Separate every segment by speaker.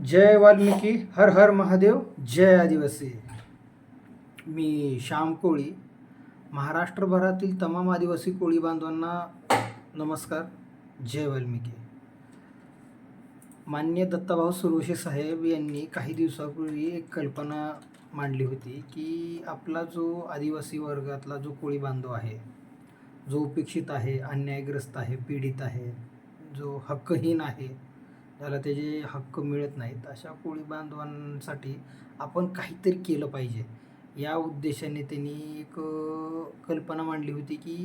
Speaker 1: जय वाल्मिकी हर हर महादेव जय आदिवासी. मी श्याम कोळी महाराष्ट्रभरातील तमाम आदिवासी कोळी बांधवांना नमस्कार जय वाल्मिकी. मान्य दत्ताभाऊ सुरोशे साहेब यांनी काही दिवसापूर्वी एक कल्पना मांडली होती की आपला जो आदिवासी वर्गातला जो कोळी बांधव आहे जो उपेक्षित आहे अन्यायग्रस्त आहे पीडित आहे जो हक्कहीन आहे त्याला त्याचे हक्क मिळत नाहीत. अशा कोळी बांधवांसाठी आपण काहीतरी केलं पाहिजे. या उद्देशाने त्यांनी एक कल्पना मांडली होती की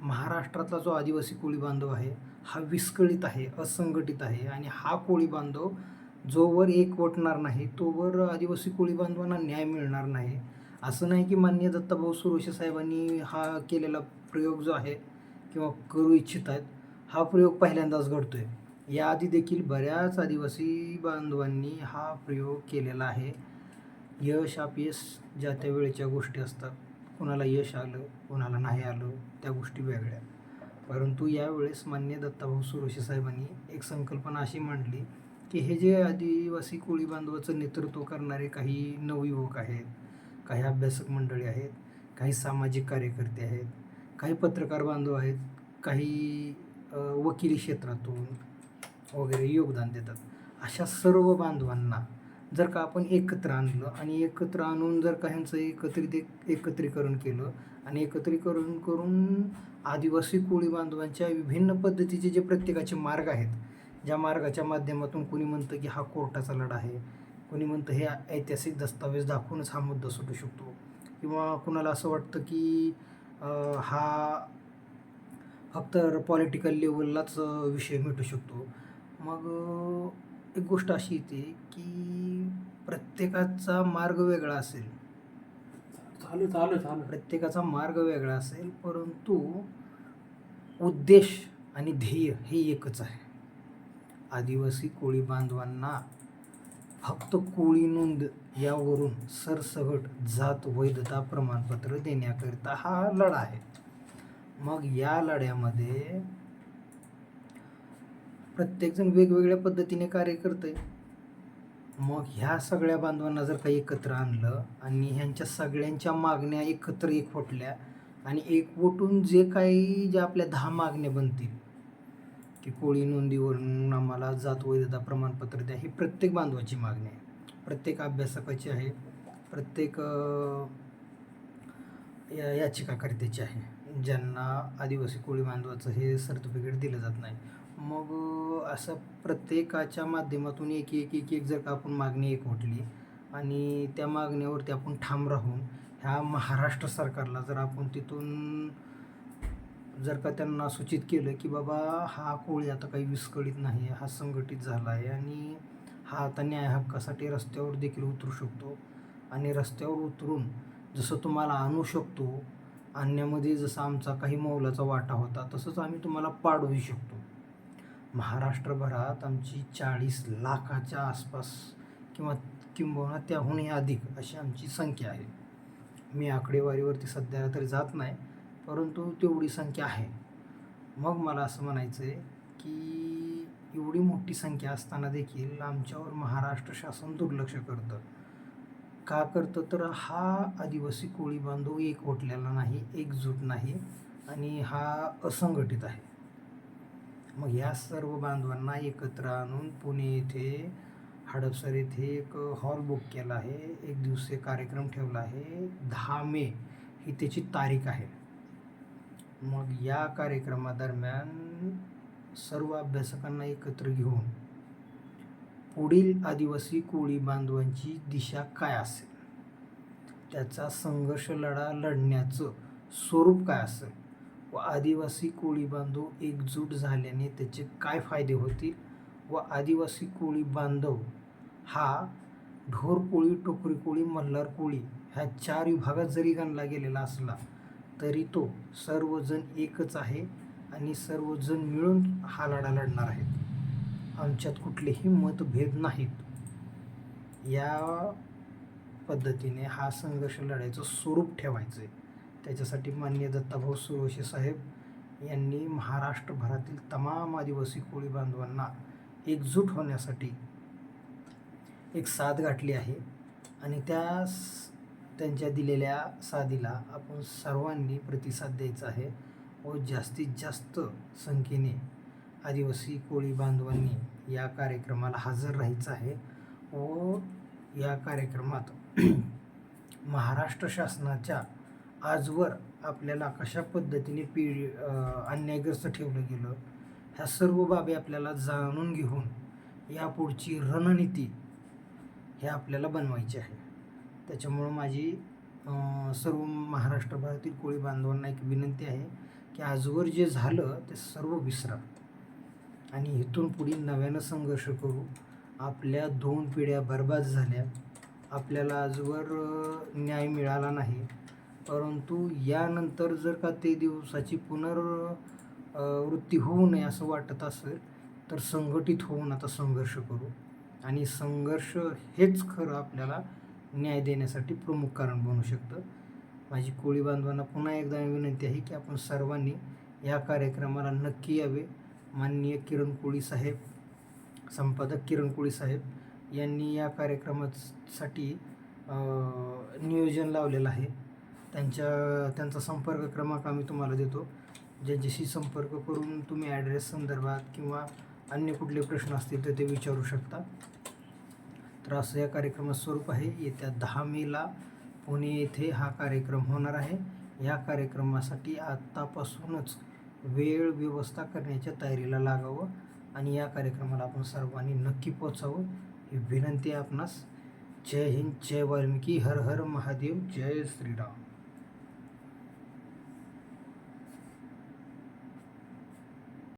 Speaker 1: महाराष्ट्रातला जो आदिवासी कोळी बांधव आहे हा विस्कळीत आहे असंघटित आहे आणि हा कोळी बांधव जोवर एक वटणार नाही तोवर आदिवासी कोळी बांधवांना न्याय मिळणार नाही. असं नाही की मान्य दत्ताभाऊ सुरोशे साहेबांनी हा केलेला प्रयोग जो आहे किंवा करू इच्छित आहेत हा प्रयोग पहिल्यांदाच घडतो आहे याआधी देखील बऱ्याच आदिवासी बांधवांनी हा प्रयोग केलेला आहे. यश अपयश ज्या त्या वेळेच्या गोष्टी असतात. कुणाला यश आलं कुणाला नाही आलं त्या गोष्टी वेगळ्या. परंतु यावेळेस मान्य दत्ताभाऊ सुरोशी साहेबांनी एक संकल्पना अशी मांडली की हे जे आदिवासी कोळी बांधवाचं नेतृत्व करणारे काही नवयुवक आहेत काही अभ्यासक मंडळी आहेत काही सामाजिक कार्यकर्ते आहेत काही पत्रकार बांधव आहेत काही वकिली क्षेत्रातून वगैरे योगदान देतात. अशा सर्व बांधवांना जर का आपण एकत्र आणलं आणि एकत्र आणून जर का ह्यांचं एकत्रित एक एकत्रीकरण केलं आणि एकत्रीकरण करून आदिवासी कोळी बांधवांच्या विभिन्न पद्धतीचे जे प्रत्येकाचे मार्ग आहेत ज्या मार्गाच्या माध्यमातून कोणी म्हणतं की हा कोर्टाचा लढा आहे कोणी म्हणतं हे ऐतिहासिक दस्तावेज दाखवूनच हा मुद्दा सुटू शकतो. किंवा कुणाला असं वाटतं की हा फक्त पॉलिटिकल लेवललाच विषय मिटू शकतो. मग एक गोष्ट अशी येते की प्रत्येकाचा मार्ग वेगळा असेल.
Speaker 2: चालू चालू चालू.
Speaker 1: प्रत्येकाचा मार्ग वेगळा असेल परंतु उद्देश आणि ध्येय हे एकच आहे. आदिवासी कोळी बांधवांना फक्त कोळी नोंद यावरून सरसगट जात वैधता प्रमाणपत्र देण्याकरिता हा लढा आहे. मग या लढ्यामध्ये प्रत्येकजण वेगवेगळ्या पद्धतीने कार्य करतंय. मग ह्या सगळ्या बांधवांना जर काही एकत्र आणलं आणि ह्यांच्या सगळ्यांच्या मागण्या एकत्र एकवटल्या आणि एकवटून जे काही ज्या आपल्या दहा मागण्या बनतील की कोळी नोंदीवरून आम्हाला जात वैधता प्रमाणपत्र द्या ही प्रत्येक बांधवाची मागणी आहे. प्रत्येक अभ्यासकाची आहे. प्रत्येक याचिकाकर्त्याची आहे. ज्यांना आदिवासी कोळी बांधवाचं हे सर्टिफिकेट दिलं जात नाही. मग असं प्रत्येकाच्या माध्यमातून एक एक एक एक जर का आपण मागणी एक एकवटली आणि त्या मागण्यावरती आपण ठाम राहून ह्या महाराष्ट्र सरकारला जर आपण तिथून जर का त्यांना सूचित केलं की बाबा हा कोळी आता काही विस्कळीत नाही हा संघटित झाला आहे आणि हा आता न्याय हक्कासाठी रस्त्यावर देखील उतरू शकतो आणि रस्त्यावर उतरून जसं तुम्हाला आणू शकतो आणण्यामध्ये जसं आमचा काही मौलाचा वाटा होता तसंच आम्ही तुम्हाला पाडूही शकतो. महाराष्ट्रभरात आमची चाळीस लाखाच्या आसपास किंवा किंबहुना त्याहूनही अधिक अशी आमची संख्या आहे. मी आकडेवारीवरती सध्याला तरी जात नाही परंतु तेवढी संख्या आहे. मग मला असं म्हणायचं आहे की एवढी मोठी संख्या असताना देखील आमच्यावर महाराष्ट्र शासन दुर्लक्ष करतं. का करतं? तर हा आदिवासी कोळी बांधव एकवटलेला नाही एकजूट नाही आणि हा असंघटित आहे. मग या सर्व बांधवांना एकत्र आणून पुणे येथे हडपसर येथे एक हॉल बुक केला आहे. एक दिवसीय कार्यक्रम ठेवला आहे. दहा मे ही त्याची तारीख आहे. मग या कार्यक्रमादरम्यान सर्व अभ्यासकांना एकत्र घेऊन पुढील आदिवासी कोळी बांधवांची दिशा काय असेल? त्याचा संघर्ष लढा लढण्याचं स्वरूप काय असेल? व आदिवासी कोळी बांधव एकजूट झाल्याने त्याचे काय फायदे होतील? व आदिवासी कोळी बांधव हा ढोर कोळी टोकरी कोळी मल्हार कोळी ह्या चार विभागात जरी गणला गेलेला असला तरी तो सर्वजण एकच आहे आणि सर्वजण मिळून हा लढा लढणार आहेत. आमच्यात कुठलेही मतभेद नाहीत. या पद्धतीने हा संघर्ष लढायचं स्वरूप ठेवायचं आहे त्याच्यासाठी मान्य दत्ताभाऊ सुरोशे साहेब यांनी महाराष्ट्रभरातील तमाम आदिवासी कोळी बांधवांना एकजूट होण्यासाठी एक साथ गाठली आहे. आणि त्या त्यांच्या दिलेल्या साधीला आपण सर्वांनी प्रतिसाद द्यायचा आहे व जास्तीत जास्त संख्येने आदिवासी कोळी बांधवांनी या कार्यक्रमाला हजर राहायचं आहे व या कार्यक्रमात महाराष्ट्र शासनाच्या आजवर आपल्याला कशा पद्धतीने पिढी अन्यायग्रस्त ठेवलं गेलं ह्या सर्व बाबी आपल्याला जाणून घेऊन यापुढची रणनीती हे आपल्याला बनवायची आहे. त्याच्यामुळं माझी सर्व महाराष्ट्रभरातील कोळी बांधवांना एक विनंती आहे की आजवर जे झालं ते सर्व विसरा. आणि इथून पुढे नव्यानं संघर्ष करू. आपल्या दोन पिढ्या बर्बाद झाल्या. आपल्याला आजवर न्याय मिळाला नाही. परंतु यानंतर जर का ते दिवसाची पुनर वृत्ती होऊ नये असं वाटत असेल तर संघटित होऊन आता संघर्ष करू. आणि संघर्ष हेच खरं आपल्याला न्याय देण्यासाठी प्रमुख कारण बनू शकतं. माझी कोळी बांधवांना पुन्हा एकदा विनंती आहे की आपण सर्वांनी या कार्यक्रमाला नक्की यावे. माननीय किरण कोळी साहेब संपादक किरण कोळी साहेब यांनी या कार्यक्रमासाठी नियोजन लावलेलं आहे. त्यांच्या त्यांचा संपर्क क्रमांक आम्ही तुम्हाला देतो. ज्यांच्याशी संपर्क करून तुम्ही ॲड्रेस संदर्भात किंवा अन्य कुठले प्रश्न असतील तर ते विचारू शकता. तर असं या कार्यक्रमाचं स्वरूप आहे. येत्या दहा मेला पुणे येथे हा कार्यक्रम होणार आहे. या कार्यक्रमासाठी आत्तापासूनच वेळ व्यवस्था करण्याच्या तयारीला लागावं आणि या कार्यक्रमाला आपण सर्वांनी नक्की पोचावं ही विनंती आपणास. जय हिंद जय वाल्मिकी हर हर महादेव जय श्रीराम.